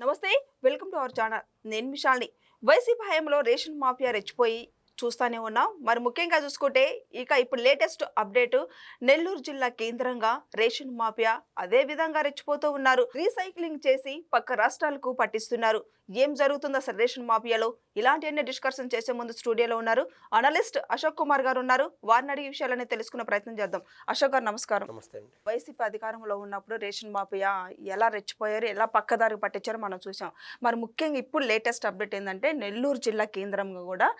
నమస్తే welcome to our channel. నేను విశాల్ని వైసీపీ హయాంలో రేషన్ మాఫియా రెచ్చిపోయి చూస్తానే ఉన్నాం. మరి ముఖ్యంగా చూసుకుంటే ఇక ఇప్పుడు లేటెస్ట్ అప్డేట్ నెల్లూరు జిల్లా కేంద్రంగా రేషన్ మాఫియా అదే విధంగా రెచ్చిపోతూ ఉన్నారు. రీసైక్లింగ్ చేసి పక్క రాష్ట్రాలకు పట్టిస్తున్నారు. ఏం జరుగుతుందో అసలు రేషన్ మాఫియాలో? ఇలాంటి అన్ని డిస్కషన్ చేసే ముందు స్టూడియోలో ఉన్నారు అనలిస్ట్ అశోక్ కుమార్ గారు ఉన్నారు. వారిని అడిగే విషయాలన్నీ తెలుసుకునే ప్రయత్నం చేద్దాం. అశోక్ గారు నమస్కారం. నమస్తే వైసీపీ అధికారంలో ఉన్నప్పుడు రేషన్ మాఫియా ఎలా రెచ్చిపోయారు ఎలా పక్కదారి పట్టించారో మనం చూసాం మరి ముఖ్యంగా ఇప్పుడు లేటెస్ట్ అప్డేట్ ఏంటంటే నెల్లూరు జిల్లా కేంద్రంగా కూడా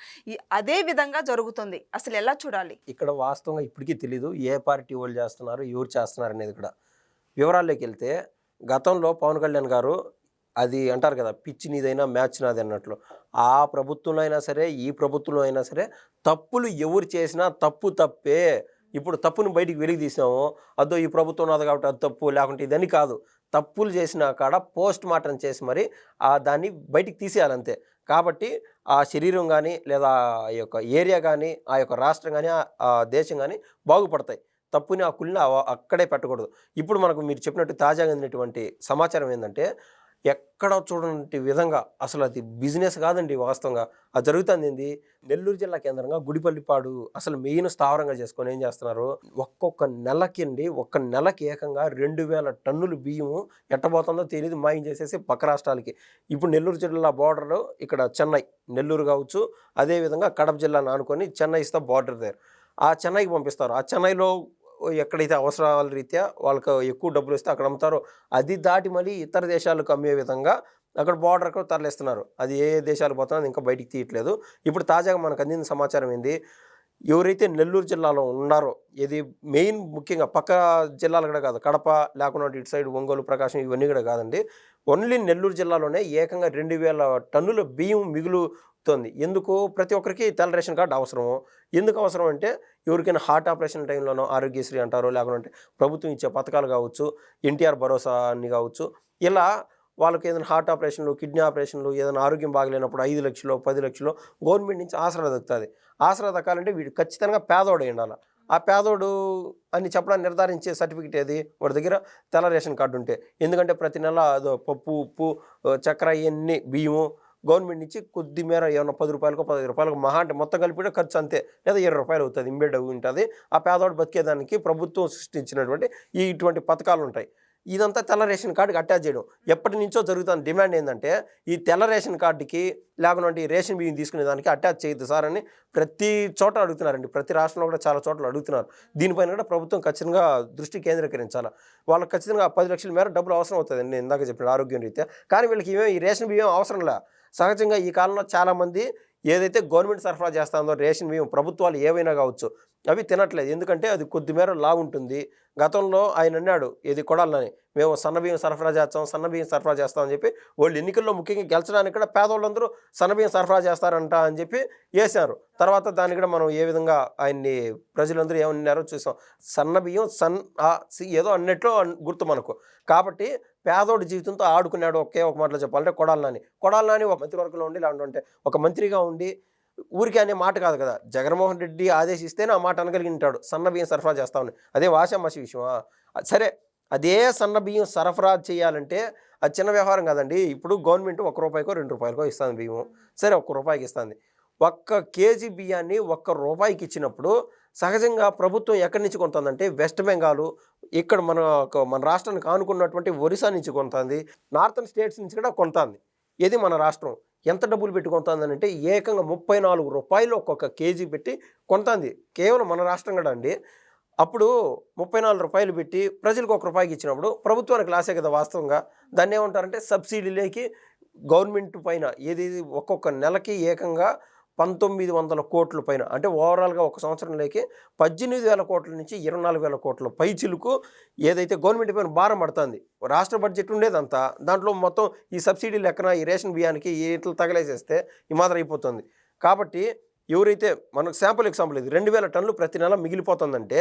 అదే విధంగా జరుగుతుంది. అసలు ఎలా చూడాలి? ఇక్కడ వాస్తవంగా ఇప్పటికీ తెలీదు. ఏ పార్టీ వాళ్ళు చేస్తున్నారు ఎవరు చేస్తున్నారు అనేది కూడా. వివరాల్లోకి వెళ్తే గతంలో పవన్ కళ్యాణ్ గారు అది అంటారు కదా పిచ్చి నీదైనా మ్యాచ్ నాది అన్నట్లు. ఆ ప్రభుత్వంలో అయినా సరే ఈ ప్రభుత్వంలో అయినా సరే తప్పులు ఎవరు చేసినా తప్పు తప్పే. ఇప్పుడు తప్పుని బయటికి వెలికి తీసాము అదో ఈ ప్రభుత్వం నాది కాబట్టి అది తప్పు లేకుంటే ఇదని కాదు. తప్పులు చేసిన కాడ పోస్ట్ మార్టం చేసి మరి ఆ దాన్ని బయటికి తీసేయాలి అంతే. కాబట్టి ఆ శరీరం కానీ లేదా ఆ యొక్క ఏరియా కానీ ఆ యొక్క రాష్ట్రం కానీ ఆ దేశం కానీ బాగుపడతాయి. తప్పుని ఆ కుళ్ళని అక్కడే పెట్టకూడదు. ఇప్పుడు మనకు మీరు చెప్పినట్టు తాజాగా అందినటువంటి సమాచారం ఏంటంటే ఎక్కడ చూడనటువంటి విధంగా అసలు అది బిజినెస్ కాదండి వాస్తవంగా. అది జరుగుతుంది ఏంది? నెల్లూరు జిల్లా కేంద్రంగా గుడిపల్లిపాడు అసలు మెయిన్ స్థావరంగా చేసుకొని ఏం చేస్తున్నారు? ఒక్కొక్క నెలకి అండి ఒక్క నెలకి ఏకంగా రెండు వేల టన్నులు బియ్యము ఎట్టబోతుందో తెలియదు మాయం చేసేసి పక్క రాష్ట్రాలకి. ఇప్పుడు నెల్లూరు జిల్లా బార్డర్ ఇక్కడ చెన్నై నెల్లూరు కావచ్చు అదేవిధంగా కడప జిల్లాను ఆనుకొని చెన్నై ఇస్తా బార్డర్ దగ్గర ఆ చెన్నైకి పంపిస్తారు. ఆ చెన్నైలో ఎక్కడైతే అవసరాల రీత్యా వాళ్ళకి ఎక్కువ డబ్బులు ఇస్తే అక్కడ అమ్ముతారో అది దాటి మళ్ళీ ఇతర దేశాలకు అమ్మే విధంగా అక్కడ బార్డర్కు తరలిస్తున్నారు. అది ఏ ఏ దేశాలకు పోతున్నా అది ఇంకా బయటికి తీయట్లేదు. ఇప్పుడు తాజాగా మనకు అందిన సమాచారం ఏంది? ఎవరైతే నెల్లూరు జిల్లాలో ఉన్నారో ఇది మెయిన్ ముఖ్యంగా పక్క జిల్లాలు కూడా కాదు కడప లేకుండా ఇటు సైడ్ ఒంగోలు ప్రకాశం ఇవన్నీ కూడా కాదండి. ఓన్లీ నెల్లూరు జిల్లాలోనే ఏకంగా రెండు వేల టన్నుల బియ్యం మిగులు మిగులుతోంది ఎందుకు? ప్రతి ఒక్కరికి తెల్ల రేషన్ కార్డు అవసరము. ఎందుకు అవసరం అంటే ఎవరికైనా హార్ట్ ఆపరేషన్ టైంలోనో ఆరోగ్యశ్రీ అంటారో లేకుంటే ప్రభుత్వం ఇచ్చే పథకాలు కావచ్చు ఎన్టీఆర్ భరోసా అన్ని కావచ్చు ఇలా వాళ్ళకి ఏదైనా హార్ట్ ఆపరేషన్లు కిడ్నీ ఆపరేషన్లు ఏదైనా ఆరోగ్యం బాగలేనప్పుడు ఐదు లక్షలు పది లక్షలు గవర్నమెంట్ నుంచి ఆసరా దక్కుతుంది. ఆసరా దక్కాలంటే వీడు ఖచ్చితంగా పేదోడు ఉండాలి. ఆ పేదోడు అని చెప్పడానికి నిర్ధారించే సర్టిఫికేట్ ఏది? వాడి దగ్గర తెల్ల రేషన్ కార్డు ఉంటే. ఎందుకంటే ప్రతి నెల అదో పప్పు ఉప్పు చక్కెర ఇవన్నీ బియ్యము గవర్నమెంట్ నుంచి కొద్ది మేర ఏమైనా పది రూపాయలకు పదహైదు రూపాయలకు మహా అంటే మొత్తం కలిపి ఖర్చు అంతే. లేదా ఇరవై రూపాయలు అవుతుంది ఇంబెడ్ ఉంటుంది. ఆ పేదవాడు బతికేదానికి ప్రభుత్వం సృష్టించినటువంటి ఈ ఇటువంటి పథకాలు ఉంటాయి. ఇదంతా తెల్ల రేషన్ కార్డుకి అటాచ్ చేయడం. ఎప్పటి నుంచో జరుగుతున్న డిమాండ్ ఏంటంటే ఈ తెల్ల రేషన్ కార్డుకి లేకుండా ఈ రేషన్ బియ్యం తీసుకునే దానికి అటాచ్ చేయొద్దు సార్ అని ప్రతి చోట అడుగుతున్నారండి. ప్రతి రాష్ట్రంలో కూడా చాలా చోట్ల అడుగుతున్నారు. దీనిపైన కూడా ప్రభుత్వం ఖచ్చితంగా దృష్టి కేంద్రీకరించాలి? వాళ్ళకి ఖచ్చితంగా పది లక్షల మేర డబ్బులు అవసరం అవుతుందండి నేను ఇందాక చెప్పిన ఆరోగ్యం రీత్యా. కానీ వీళ్ళకి ఏమేమి ఈ రేషన్ బియ్యం అవసరం లే. సహజంగా ఈ కాలంలో చాలామంది ఏదైతే గవర్నమెంట్ సరఫరా చేస్తుందో రేషన్ బియ్యం ప్రభుత్వాలు ఏవైనా కావచ్చు అవి తినట్లేదు. ఎందుకంటే అది కొద్దిమేర లావు ఉంటుంది గతంలో ఆయన అన్నాడు ఇది కొడాలని మేము సన్నబియ్యం సరఫరా చేస్తాం సన్న బియ్యం సరఫరా చేస్తామని చెప్పి వాళ్ళు ఎన్నికల్లో ముఖ్యంగా గెలిచడానికి కూడా పేదవాళ్ళందరూ సన్నబియ్యం సరఫరా చేస్తారంట అని చెప్పి వేశారు తర్వాత దాన్ని కూడా మనం ఏ విధంగా ఆయన్ని ప్రజలందరూ ఏమన్నారో చూసాం. సన్నబియ్యం సన్ ఆ, సి- ఏదో అన్నట్లు గుర్తు మనకు. కాబట్టి పేదోడి జీవితంతో ఆడుకున్నాడు ఒకే ఒక మాటలో చెప్పాలంటే కొడాలని. కొడాలని ఒక మంత్రివర్గంలో ఉండి లేకుంటే ఒక మంత్రిగా ఉండి ఊరికే అనే మాట కాదు కదా. జగన్మోహన్ రెడ్డి ఆదేశిస్తేనే ఆ మాట అనగలిగింటాడు. సన్న బియ్యం సరఫరా చేస్తామని అదే వాషామాషి విషయమా సరే అదే సన్న బియ్యం సరఫరా చేయాలంటే అది చిన్న వ్యవహారం కాదండి. ఇప్పుడు గవర్నమెంట్ ఒక రూపాయికో రెండు రూపాయలకో ఇస్తుంది బియ్యం. సరే ఒక్క రూపాయికి ఇస్తుంది. ఒక్క కేజీ బియ్యాన్ని ఒక్క రూపాయికి ఇచ్చినప్పుడు సహజంగా ప్రభుత్వం ఎక్కడి నుంచి కొంటుందంటే వెస్ట్ బెంగాల్ ఇక్కడ మన మన రాష్ట్రానికి ఆనుకున్నటువంటి ఒరిస్సా నుంచి కొంటుంది నార్థన్ స్టేట్స్ నుంచి కూడా కొంటుంది ఇది మన రాష్ట్రం? ఎంత డబ్బులు పెట్టి కొంటుందని ఏకంగా ముప్పై నాలుగు రూపాయలు ఒక్కొక్క కేజీ పెట్టి కొంటుంది కేవలం మన రాష్ట్రం కూడా అండి. అప్పుడు ముప్పై నాలుగు రూపాయలు పెట్టి ప్రజలకు ఒక రూపాయికి ఇచ్చినప్పుడు ప్రభుత్వానికి లాసే కదా వాస్తవంగా. దాన్ని ఏమంటారంటే సబ్సిడీలోకి గవర్నమెంట్ పైన ఏది ఒక్కొక్క నెలకి ఏకంగా పంతొమ్మిది వందల కోట్ల పైన అంటే ఓవరాల్గా ఒక సంవత్సరంలోకి పద్దెనిమిది వేల కోట్ల నుంచి ఇరవై నాలుగు వేల కోట్ల పైచిలకు ఏదైతే గవర్నమెంట్ పైన భారం పడుతుంది. రాష్ట్ర బడ్జెట్ ఉండేదంతా దాంట్లో మొత్తం ఈ సబ్సిడీ లెక్కన ఈ రేషన్ బియ్యానికి ఇట్లా తగలేసేస్తే ఈ మాత్రం అయిపోతుంది. కాబట్టి ఎవరైతే మనకు శాంపుల్ ఎగ్జాంపుల్ ఇది రెండు వేల టన్నులు ప్రతి నెల మిగిలిపోతుందంటే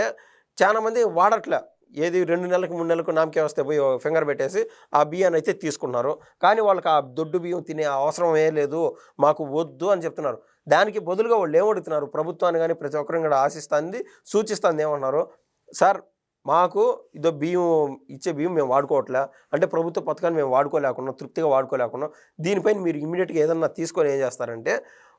చాలామంది వాడట్లే. ఏది రెండు నెలలకు మూడు నెలలకు నామకే వస్తే పోయి ఫింగర్ పెట్టేసి ఆ బియ్యాన్ని అయితే తీసుకున్నారు కానీ వాళ్ళకి ఆ దొడ్డు బియ్యం తినే అవసరమే లేదు మాకు వద్దు అని చెప్తున్నారు. దానికి బదులుగా వాళ్ళు ఏమడుగుతున్నారు ప్రభుత్వాన్ని కానీ ప్రతి ఒక్కరిని కూడా ఆశిస్తుంది సూచిస్తుంది ఏమన్నారు సార్ మాకు ఇదో బియ్యం ఇచ్చే బియ్యం మేము వాడుకోవట్లే. అంటే ప్రభుత్వ పథకాన్ని మేము వాడుకోలేకున్నాం తృప్తిగా వాడుకోలేకున్నాం. దీనిపైన మీరు ఇమీడియట్గా ఏదన్నా తీసుకొని ఏం చేస్తారంటే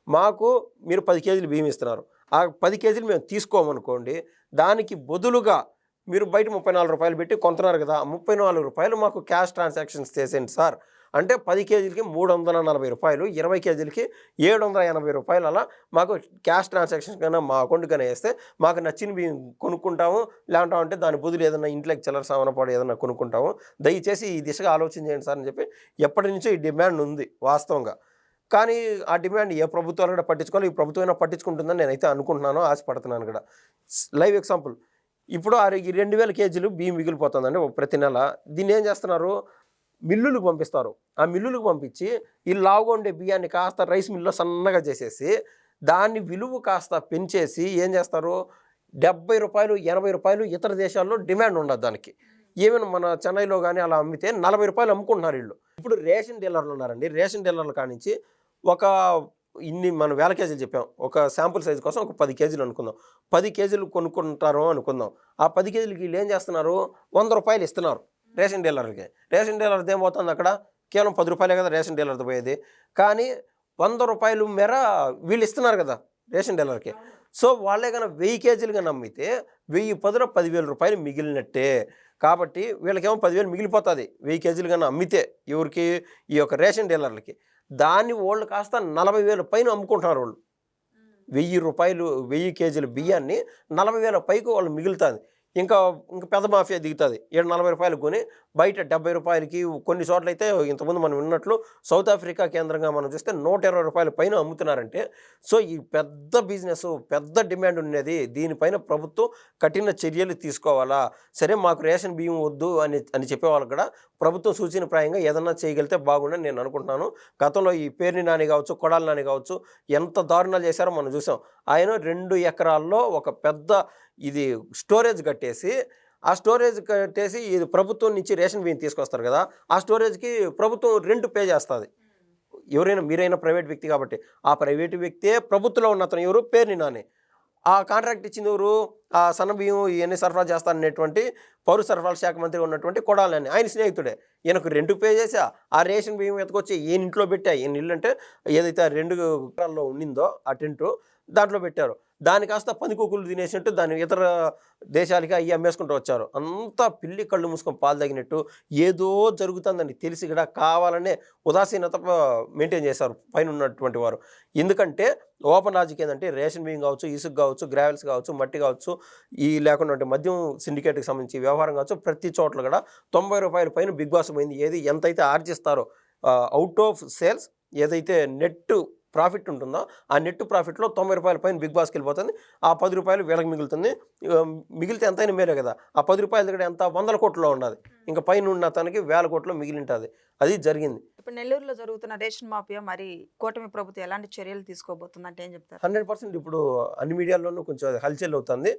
మాకు మీరు పది కేజీలు బియ్యం ఇస్తున్నారు. ఆ పది కేజీలు మేము తీసుకోమనుకోండి దానికి బదులుగా మీరు బయట ముప్పై నాలుగు రూపాయలు పెట్టి కొంటున్నారు కదా ముప్పై నాలుగు రూపాయలు మాకు క్యాష్ ట్రాన్సాక్షన్స్ చేసేయండి సార్. అంటే పది కేజీలకి మూడు వందల నలభై రూపాయలు ఇరవై కేజీలకి ఏడు వందల ఎనభై రూపాయలు అలా మాకు క్యాష్ ట్రాన్సాక్షన్ కన్నా మా అకౌంట్ కన్నా వేస్తే మాకు నచ్చిన బియ్యం కొనుక్కుంటాము. లేకుంటా అంటే దాని బదులు ఏదైనా ఇంట్లోకి చిల్లర సామాన పాడు ఏదైనా కొనుక్కుంటాము. దయచేసి ఈ దిశగా ఆలోచన చేయండి సార్ అని చెప్పి ఎప్పటి నుంచో ఈ డిమాండ్ ఉంది వాస్తవంగా. కానీ ఆ డిమాండ్ ఏ ప్రభుత్వాలు కూడా పట్టించుకోవాలి ఈ ప్రభుత్వం అయినా పట్టించుకుంటుందని నేనైతే అనుకుంటున్నాను ఆశపడుతున్నాను కూడా. Live example. ఇప్పుడు ఆ రెండు వేల కేజీలు బియ్యం మిగిలిపోతుందండి ప్రతి నెల. దీన్ని ఏం చేస్తున్నారు? మిల్లులకు పంపిస్తారు. ఆ మిల్లులకు పంపించి ఈ లావుగా ఉండే బియ్యాన్ని కాస్త రైస్ మిల్లో సన్నగా చేసేసి దాన్ని విలువ కాస్త పెంచేసి ఏం చేస్తారు? డెబ్బై రూపాయలు ఎనభై రూపాయలు ఇతర దేశాల్లో డిమాండ్ ఉండదు దానికి. ఈవెన్ మన చెన్నైలో కానీ అలా అమ్మితే నలభై రూపాయలు అమ్ముకుంటున్నారు వీళ్ళు. ఇప్పుడు రేషన్ డీలర్లు ఉన్నారండి. రేషన్ డీలర్ల కానించి ఒక ఇన్ని మనం వేల కేజీలు చెప్పాం. ఒక శాంపుల్ సైజ్ కోసం ఒక పది కేజీలు అనుకుందాం. పది కేజీలు కొనుక్కుంటారు అనుకుందాం. ఆ పది కేజీలకి వీళ్ళు ఏం చేస్తున్నారు? వంద రూపాయలు ఇస్తున్నారు. రేషన్ డీలర్కి. రేషన్ డీలర్ది ఏమవుతుంది అక్కడ? కేవలం పది రూపాయలే కదా రేషన్ డీలర్ది పోయేది. కానీ వంద రూపాయలు మేర వీళ్ళు ఇస్తున్నారు కదా రేషన్ డీలర్కి. సో వాళ్ళే కనుక వెయ్యి కేజీలు కనుక అమ్మితే వెయ్యి పదిలో పదివేల రూపాయలు మిగిలినట్టే. కాబట్టి వీళ్ళకేమో పదివేలు మిగిలిపోతుంది వెయ్యి కేజీలు కన్నా అమ్మితే ఎవరికి? ఈ యొక్క రేషన్ డీలర్లకి. దాన్ని వాళ్ళు కాస్త నలభై వేల పైన అమ్ముకుంటున్నారు వాళ్ళు. వెయ్యి రూపాయలు వెయ్యి కేజీల బియ్యాన్ని నలభై వేల పైకి వాళ్ళు మిగులుతుంది. ఇంకా ఇంకా పెద్ద మాఫియా దిగుతుంది. ఏడు నలభై రూపాయలు కొని బయట డెబ్బై రూపాయలకి కొన్ని చోట్ల అయితే ఇంతకుముందు మనం విన్నట్లు సౌత్ ఆఫ్రికా కేంద్రంగా మనం చూస్తే నూట ఇరవై రూపాయల పైన అమ్ముతున్నారంటే సో ఈ పెద్ద బిజినెస్ పెద్ద డిమాండ్ ఉన్నది. దీనిపైన ప్రభుత్వం కఠిన చర్యలు తీసుకోవాలా? సరే మాకు రేషన్ బియ్యం వద్దు అని అని చెప్పేవాళ్ళు కూడా ప్రభుత్వం సూచనప్రాయంగా ఏదన్నా చేయగలిగితే బాగుండని నేను అనుకుంటున్నాను. గతంలో ఈ పేర్ని నాని కావచ్చు కొడాలి నాని కావచ్చు ఎంత దారుణాలు చేశారో మనం చూసాం. ఆయన రెండు ఎకరాల్లో ఒక పెద్ద ఇది స్టోరేజ్ కట్టేసి ఆ స్టోరేజ్ కట్టేసి ఇది ప్రభుత్వం నుంచి రేషన్ బియ్యం తీసుకొస్తారు కదా ఆ స్టోరేజ్కి ప్రభుత్వం రెంట్ పే చేస్తుంది. ఎవరైనా మీరైనా ప్రైవేట్ వ్యక్తి కాబట్టి ఆ ప్రైవేట్ వ్యక్తే ప్రభుత్వంలో ఉన్న అతను ఎవరు? పేరుని నాని. ఆ కాంట్రాక్ట్ ఇచ్చింది ఎవరు? ఆ సన్నబియ్యం ఇవన్నీ సరఫరా చేస్తాననేటువంటి పౌర సరఫరాల శాఖ మంత్రి ఉన్నటువంటి కొడాలని. ఆయన స్నేహితుడే. ఈయనకు రెండు పే చేసా. ఆ రేషన్ బియ్యం ఎత్తుకొచ్చి ఈయన ఇంట్లో పెట్టా. ఈయన ఇల్లు అంటే ఏదైతే ఆ రెండు ఎకరాల్లో ఉండిందో ఆ టెంటు దాంట్లో పెట్టారు. దాని కాస్త పందికొక్కులు తినేసినట్టు దాన్ని ఇతర దేశాలకి అవి అమ్మేసుకుంటూ వచ్చారు. అంతా పిల్లి కళ్ళు మూసుకొని పాలు తగినట్టు ఏదో జరుగుతుందని తెలిసి కూడా కావాలనే ఉదాసీనత మెయింటైన్ చేశారు పైన ఉన్నటువంటి వారు. ఎందుకంటే ఓపెన్ లాజిక్ ఏంటంటే రేషన్ బియ్యం కావచ్చు ఇసుక కావచ్చు గ్రావెల్స్ కావచ్చు మట్టి కావచ్చు ఈ లేకుండా మద్యం సిండికేట్కి సంబంధించి వ్యవహారం కావచ్చు ప్రతి చోట్ల కూడా తొంభై రూపాయల పైన బిగ్ బాస్ పోయింది. ఏది ఎంతైతే ఆర్జిస్తారో అవుట్ ఆఫ్ సేల్స్ ఏదైతే నెట్ ప్రాఫిట్ ఉంటుందో ఆ నెట్ ప్రాఫిట్లో తొంభై రూపాయల పైన బిగ్ బాస్కి వెళ్ళిపోతుంది. ఆ పది రూపాయలు వీళ్ళకి మిగులుతుంది. మిగిలితే ఎంతైనా మేరే కదా. ఆ పది రూపాయల దగ్గర ఎంత? వందల కోట్లో ఉన్నది. ఇంకా పైన ఉన్న తనకి వేల కోట్లో మిగిలి ఉంటుంది అది జరిగింది. ఇప్పుడు నెల్లూరులో జరుగుతున్న రేషన్ మాఫియా మరి కూటమి ప్రభుత్వం ఎలాంటి చర్యలు తీసుకోబోతుంది అంటే ఏం చెప్తారు? హండ్రెడ్ పర్సెంట్ ఇప్పుడు అన్ని మీడియాల్లోనూ కొంచెం అది హల్చల్ అవుతుంది.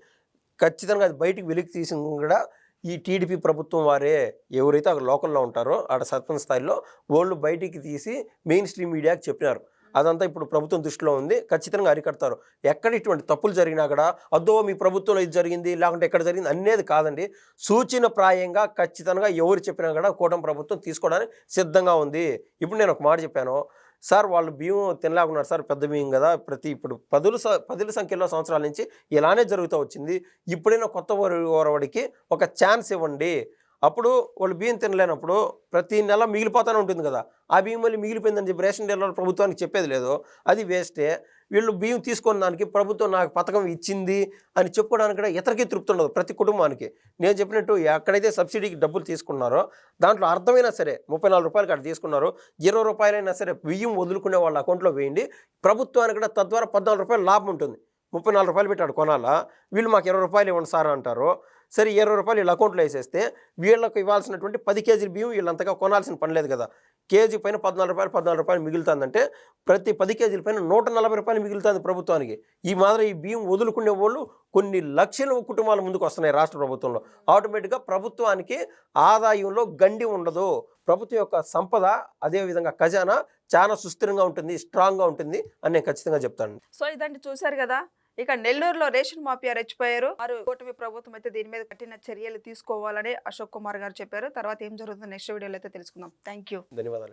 ఖచ్చితంగా అది బయటికి వెలికి తీసి కూడా ఈ టీడీపీ ప్రభుత్వం వారే ఎవరైతే అక్కడ లోకల్లో ఉంటారో ఆడ సర్పంచ్ స్థాయిలో వాళ్ళు బయటికి తీసి మెయిన్ స్ట్రీమ్ మీడియాకి చెప్పినారు. అదంతా ఇప్పుడు ప్రభుత్వం దృష్టిలో ఉంది. ఖచ్చితంగా అరికడతారు. ఎక్కడ ఇటువంటి తప్పులు జరిగినా కూడా అద్దో మీ ప్రభుత్వంలో ఇది జరిగింది లేకుంటే ఎక్కడ జరిగింది అనేది కాదండి. సూచన ప్రాయంగా ఖచ్చితంగా ఎవరు చెప్పినా కూడా కూటమి ప్రభుత్వం తీసుకోవడానికి సిద్ధంగా ఉంది. ఇప్పుడు నేను ఒక మాట చెప్పాను. సార్ వాళ్ళు బియ్యం తినలేకున్నారు సార్ పెద్ద బియ్యం కదా. ప్రతి ఇప్పుడు పదుల స- పదుల సంఖ్యలో సంవత్సరాల నుంచి ఇలానే జరుగుతూ వచ్చింది. ఇప్పుడైనా కొత్త ఓరవడికి ఒక ఛాన్స్ ఇవ్వండి. అప్పుడు వాళ్ళు బియ్యం తినలేనప్పుడు ప్రతి నెల మిగిలిపోతూనే ఉంటుంది కదా. ఆ బియ్యం మళ్ళీ మిగిలిపోయిందని చెప్పి రేషన్ డీలర్ ప్రభుత్వానికి చెప్పేది లేదు. అది వేస్టే. వీళ్ళు బియ్యం తీసుకున్న దానికి ప్రభుత్వం నాకు పథకం ఇచ్చింది అని చెప్పుకోవడానికి కూడా ఇతరికి తృప్తి ఉండదు ప్రతి కుటుంబానికి. నేను చెప్పినట్టు ఎక్కడైతే సబ్సిడీకి డబ్బులు తీసుకున్నారో దాంట్లో అర్థమైనా సరే ముప్పై నాలుగు రూపాయలు అక్కడ తీసుకున్నారు ఇరవై రూపాయలైనా సరే బియ్యం వదులుకునే వాళ్ళ అకౌంట్లో వేయండి. ప్రభుత్వానికి కూడా తద్వారా పద్నాలుగు రూపాయలు లాభం ఉంటుంది. ముప్పై నాలుగు రూపాయలు పెట్టాడు కొనాలా? వీళ్ళు మాకు ఇరవై రూపాయలు ఇవ్వండి సార్ అంటారు. సరే ఇరవై రూపాయలు వీళ్ళ అకౌంట్లో వేసేస్తే వీళ్ళకు ఇవ్వాల్సినటువంటి పది కేజీల బియ్యం వీళ్ళంతగా కొనాల్సిన పని లేదు కదా. కేజీ పైన పద్నాలుగు రూపాయలు పద్నాలుగు రూపాయలు మిగులుతుందంటే ప్రతి పది కేజీల పైన నూట నలభై రూపాయలు మిగులుతుంది ప్రభుత్వానికి. ఈ మాదిరి ఈ బియ్యం వదులుకునే వాళ్ళు కొన్ని లక్షల కుటుంబాల ముందుకు వస్తున్నాయి రాష్ట్ర ప్రభుత్వంలో. ఆటోమేటిక్గా ప్రభుత్వానికి ఆదాయంలో గండి ఉండదు. ప్రభుత్వం యొక్క సంపద అదేవిధంగా ఖజానా చాలా సుస్థిరంగా ఉంటుంది స్ట్రాంగ్గా ఉంటుంది అని నేను ఖచ్చితంగా చెప్తాను. సో ఇదంటే చూశారు కదా? ఇక నెల్లూరులో రేషన్ మాఫియా రెచ్చిపోయారు. వారు కూటమి ప్రభుత్వం అయితే దీని మీద కఠిన చర్యలు తీసుకోవాలని అశోక్ కుమార్ గారు చెప్పారు. తర్వాత ఏం జరుగుతుందో నెక్స్ట్ వీడియోలో అయితే తెలుసుకుందాం. థ్యాంక్ యూ ధన్యవాదాలు.